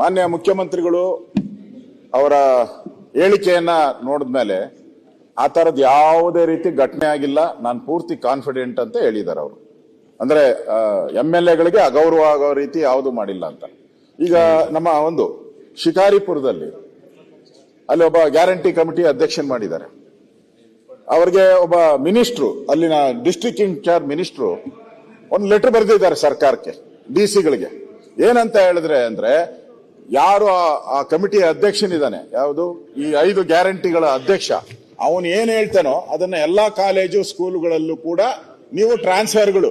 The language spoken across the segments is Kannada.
ಮಾನ್ಯ ಮುಖ್ಯಮಂತ್ರಿಗಳು ಅವರ ಹೇಳಿಕೆಯನ್ನ ನೋಡಿದ್ಮೇಲೆ ಆ ತರದ್ ಯಾವುದೇ ರೀತಿ ಘಟನೆ ಆಗಿಲ್ಲ, ನಾನು ಪೂರ್ತಿ ಕಾನ್ಫಿಡೆಂಟ್ ಅಂತ ಹೇಳಿದ್ದಾರೆ ಅವರು. ಅಂದ್ರೆ ಎಂ ಎಲ್ ಎಗಳಿಗೆ ಅಗೌರವ ಆಗೋ ರೀತಿ ಯಾವುದು ಮಾಡಿಲ್ಲ ಅಂತ. ಈಗ ನಮ್ಮ ಒಂದು ಶಿಕಾರಿಪುರದಲ್ಲಿ ಅಲ್ಲಿ ಒಬ್ಬ ಗ್ಯಾರಂಟಿ ಕಮಿಟಿ ಅಧ್ಯಕ್ಷನ್ ಮಾಡಿದ್ದಾರೆ. ಅವ್ರಿಗೆ ಒಬ್ಬ ಮಿನಿಸ್ಟ್ರು, ಅಲ್ಲಿನ ಡಿಸ್ಟ್ರಿಕ್ಟ್ ಇನ್ಚಾರ್ಜ್ ಮಿನಿಸ್ಟ್ರು ಒಂದು ಲೆಟರ್ ಬರೆದಿದ್ದಾರೆ ಸರ್ಕಾರಕ್ಕೆ ಡಿ ಸಿಗಳಿಗೆ ಏನಂತ ಹೇಳಿದ್ರೆ ಅಂದ್ರೆ ಯಾರು ಆ- ಕಮಿಟಿಯ ಕಮಿಟಿ ಅಧ್ಯಕ್ಷನಿದ್ದಾನೆ? ಯಾವುದು? ಈ ಐದು ಗ್ಯಾರಂಟಿಗಳ ಅಧ್ಯಕ್ಷ. ಅವನು ಏನ್ ಹೇಳ್ತಾನೋ ಅದನ್ನ ಎಲ್ಲಾ ಕಾಲೇಜು ಸ್ಕೂಲ್ಗಳಲ್ಲೂ ಕೂಡ ನೀವು ಟ್ರಾನ್ಸ್ಫರ್ಗಳು.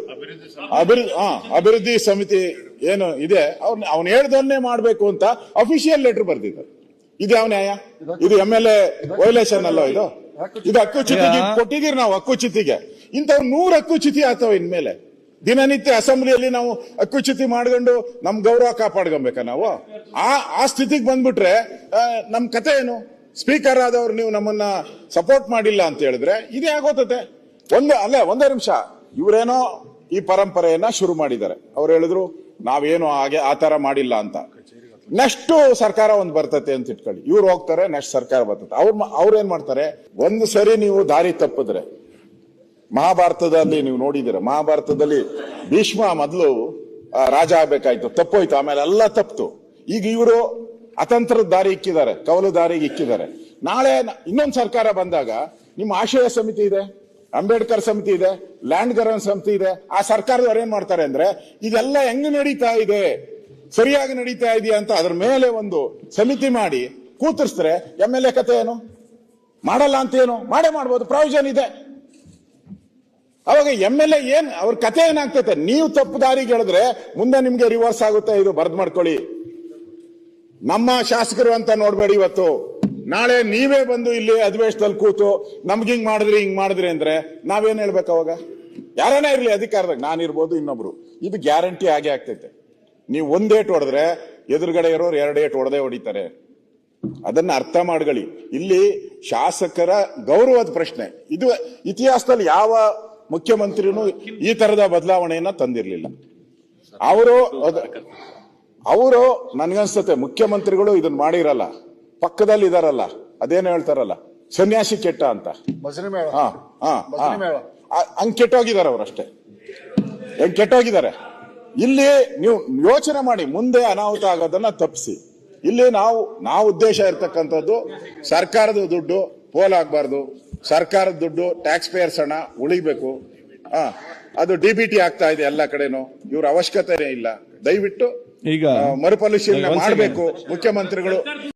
ಅಭಿವೃದ್ಧಿ ಹಾ ಅಭಿವೃದ್ಧಿ ಸಮಿತಿ ಏನು ಇದೆ ಅವ್ನ ಅವ್ನು ಹೇಳ್ದನ್ನೇ ಮಾಡ್ಬೇಕು ಅಂತ ಅಫಿಷಿಯಲ್ ಲೆಟರ್ ಬರ್ದಿದ್ದಾರೆ. ಇದು ಯಾವ ನ್ಯಾಯ? ಇದು ಎಂ ಎಲ್ ಎ ವೈಲೇಷನ್ ಅಲ್ಲ ಇದು? ಇದು ಹಕ್ಕುಚ್ಯುತಿಗೆ ಕೊಟ್ಟಿದ್ದೀರಿ ನಾವು ಹಕ್ಕುಚ್ಯುತಿಗೆ ಇಂಥವ್ ನೂರ್ ಹಕ್ಕು ಚಿತಿ ಆಗ್ತಾವ ಇನ್ಮೇಲೆ. ದಿನನಿತ್ಯ ಅಸೆಂಬ್ಲಿಯಲ್ಲಿ ನಾವು ಅಕ್ಕುಚ್ಯುತಿ ಮಾಡ್ಕೊಂಡು ನಮ್ ಗೌರವ ಕಾಪಾಡ್ಕೊಬೇಕಾ ನಾವು? ಆ ಆ ಸ್ಥಿತಿಗೆ ಬಂದ್ಬಿಟ್ರೆ ನಮ್ಮ ನಮ್ ಕತೆ ಏನು? ಸ್ಪೀಕರ್ ಆದವ್ರು ನೀವು ನಮ್ಮನ್ನ ಸಪೋರ್ಟ್ ಮಾಡಿಲ್ಲ ಅಂತ ಹೇಳಿದ್ರೆ ಇದೇ ಆಗೋತತೆ. ಒಂದು, ಅಲ್ಲ, ಒಂದೇ ನಿಮಿಷ. ಇವರೇನೋ ಈ ಪರಂಪರೆಯನ್ನ ಶುರು ಮಾಡಿದ್ದಾರೆ. ಅವ್ರು ಹೇಳಿದ್ರು, ನಾವೇನು ಹಾಗೆ ಆ ತರ ಮಾಡಿಲ್ಲ ಅಂತ. ನೆಕ್ಸ್ಟ್ ಸರ್ಕಾರ ಒಂದು ಬರ್ತತೆ ಅಂತ ಇಟ್ಕೊಳ್ಳಿ. ಇವ್ರು ಹೋಗ್ತಾರೆ ನೆಕ್ಸ್ಟ್ ಸರ್ಕಾರ ಬರ್ತದೆ ಅವ್ರ ಅವ್ರು ಏನ್ ಮಾಡ್ತಾರೆ? ಒಂದು ಸರಿ ನೀವು ದಾರಿ ತಪ್ಪಿದ್ರೆ ಮಹಾಭಾರತದಲ್ಲಿ ನೀವು ನೋಡಿದಿರ ಮಹಾಭಾರತದಲ್ಲಿ ಭೀಷ್ಮ ಮೊದಲು ರಾಜ ಆಗ್ಬೇಕಾಯ್ತು. ತಪ್ಪೋಯ್ತು. ಆಮೇಲೆ ಎಲ್ಲ ತಪ್ಪಿತು ಈಗ ಇವರು ಅತಂತ್ರದ ದಾರಿ ಇಕ್ಕಿದ್ದಾರೆ. ಕವಲು ದಾರಿಗೆ ಇಕ್ಕಿದ್ದಾರೆ. ನಾಳೆ ಇನ್ನೊಂದು ಸರ್ಕಾರ ಬಂದಾಗ ನಿಮ್ಮ ಆಶಯ ಸಮಿತಿ ಇದೆ, ಅಂಬೇಡ್ಕರ್ ಸಮಿತಿ ಇದೆ, ಲ್ಯಾಂಡ್ ಗರನ್ ಸಮಿತಿ ಇದೆ. ಆ ಸರ್ಕಾರದವ್ರು ಏನ್ ಮಾಡ್ತಾರೆ ಅಂದ್ರೆ, ಇದೆಲ್ಲ ಹೆಂಗ್ ನಡೀತಾ ಇದೆ? ಸರಿಯಾಗಿ ನಡೀತಾ ಇದೆಯಾ ಅಂತ ಅದ್ರ ಮೇಲೆ ಒಂದು ಸಮಿತಿ ಮಾಡಿ ಕೂತರಿಸಿದ್ರೆ ಎಂ ಎಲ್ ಎ ಕತೆ ಏನು? ಮಾಡಲ್ಲ ಅಂತ ಏನು? ಮಾಡೇ ಮಾಡ್ಬೋದು. ಪ್ರಾವಿಷನ್ ಇದೆ. ಅವಾಗ ಎಂ ಎಲ್ ಎ ಏನ್, ಅವ್ರ ಕತೆ ಏನಾಗ್ತೈತೆ? ನೀವು ತಪ್ಪು ದಾರಿಗೆ ಹೇಳಿದ್ರೆ ಮುಂದೆ ನಿಮ್ಗೆ ರಿವರ್ಸ್ ಆಗುತ್ತೆ, ಇದು ಬರ್ದ್ ಮಾಡ್ಕೊಳ್ಳಿ. ನಮ್ಮ ಶಾಸಕರು ಅಂತ ನೋಡ್ಬೇಡಿ ಇವತ್ತು. ನಾಳೆ ನೀವೇ ಬಂದು ಇಲ್ಲಿ ಅಧಿವೇಶನದಲ್ಲಿ ಕೂತು ನಮ್ಗೆ ಹಿಂಗ್ ಮಾಡಿದ್ರಿ ಹಿಂಗ್ ಮಾಡಿದ್ರಿ ಅಂದ್ರೆ ನಾವೇನ್ ಹೇಳ್ಬೇಕು ಅವಾಗ? ಯಾರನೇ ಇರ್ಲಿ ಅಧಿಕಾರದಾಗ? ನಾನಿರ್ಬೋದು ಇನ್ನೊಬ್ರು. ಇದು ಗ್ಯಾರಂಟಿ ಆಗೇ ಆಗ್ತೈತೆ. ನೀವು ಒಂದ್ ಏಟ್ ಹೊಡೆದ್ರೆ ಎದುರುಗಡೆ ಇರೋರು ಎರಡು ಏಟ್ ಹೊಡೆದೇ ಹೊಡಿತಾರೆ. ಅದನ್ನ ಅರ್ಥ ಮಾಡ್ಕೊಳ್ಳಿ. ಇಲ್ಲಿ ಶಾಸಕರ ಗೌರವದ ಪ್ರಶ್ನೆ. ಇದು ಇತಿಹಾಸದಲ್ಲಿ ಯಾವ ಮುಖ್ಯಮಂತ್ರಿನೂ ಈ ತರದ ಬದಲಾವಣೆಯನ್ನ ತಂದಿರಲಿಲ್ಲ. ಅವರು ಅವರು ನನ್ಗನ್ಸತ್ತೆ ಮುಖ್ಯಮಂತ್ರಿಗಳು ಇದನ್ನ ಮಾಡಿರಲ್ಲ ಪಕ್ಕದಲ್ಲಿ ಇದಾರಲ್ಲ ಅದೇನು ಹೇಳ್ತಾರಲ್ಲ ಸನ್ಯಾಸಿ ಕೆಟ್ಟ ಅಂತ. ಹಂಗ್ ಕೆಟ್ಟೋಗಿದ್ದಾರೆ ಅವರಷ್ಟೇ ಹೆಂಗ್ ಕೆಟ್ಟೋಗಿದ್ದಾರೆ ಇಲ್ಲಿ ನೀವು ಯೋಚನೆ ಮಾಡಿ ಮುಂದೆ ಅನಾಹುತ ಆಗೋದನ್ನ ತಪ್ಪಿಸಿ. ಇಲ್ಲಿ ನಾವು ನಾವು ಉದ್ದೇಶ ಇರ್ತಕ್ಕಂಥದ್ದು ಸರ್ಕಾರದ ದುಡ್ಡು ಪೋಲಾಗಬಾರ್ದು ಸರ್ಕಾರದ ದುಡ್ಡು ಟ್ಯಾಕ್ಸ್ ಪೇಯರ್ಸ್ ಹಣ ಉಳಿಬೇಕು. ಹಾ ಅದು ಡಿ ಬಿ ಟಿ ಆಗ್ತಾ ಇದೆ ಎಲ್ಲ ಕಡೆನೂ. ಇವ್ರ ಅವಶ್ಯಕತೆ ಇಲ್ಲ. ದಯವಿಟ್ಟು ಈಗ ಮರುಪರಿಶೀಲನೆ ಮಾಡಬೇಕು. ಮುಖ್ಯಮಂತ್ರಿಗಳು